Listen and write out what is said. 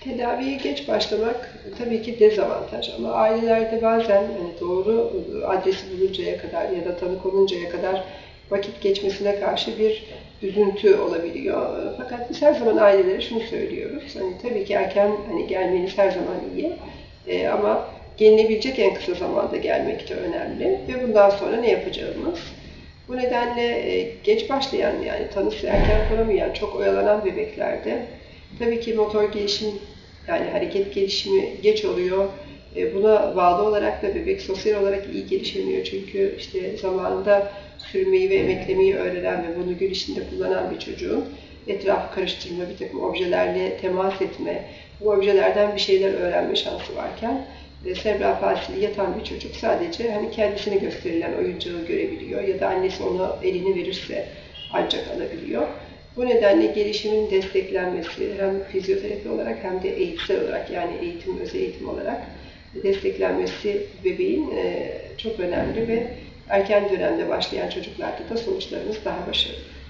Tedaviye geç başlamak tabii ki dezavantaj ama ailelerde bazen hani doğru adresi buluncaya kadar ya da tanı konuncaya kadar vakit geçmesine karşı bir üzüntü olabiliyor. Fakat biz her zaman ailelere şunu söylüyoruz. Hani tabii ki erken hani gelmeniz her zaman iyi. Ee, ama gelinebilecek en kısa zamanda gelmek de önemli ve bundan sonra ne yapacağımız. Bu nedenle e, geç başlayan yani tanısı erken konamayan, çok oyalanan bebeklerde tabii ki motor gelişim yani hareket gelişimi geç oluyor. E, Buna bağlı olarak da bebek sosyal olarak iyi gelişemiyor. Çünkü işte zamanında sürmeyi ve emeklemeyi öğrenen ve bunu gün içinde kullanan bir çocuğun etrafı karıştırma, bir takım objelerle temas etme, bu objelerden bir şeyler öğrenme şansı varken e, palsili yatan bir çocuk sadece hani kendisine gösterilen oyuncağı görebiliyor ya da annesi ona elini verirse ancak alabiliyor. Bu nedenle gelişimin desteklenmesi hem fizyoterapi olarak hem de eğitsel olarak yani eğitim, özel eğitim olarak desteklenmesi bebeğin e, çok önemli ve erken dönemde başlayan çocuklarda da sonuçlarımız daha başarılı.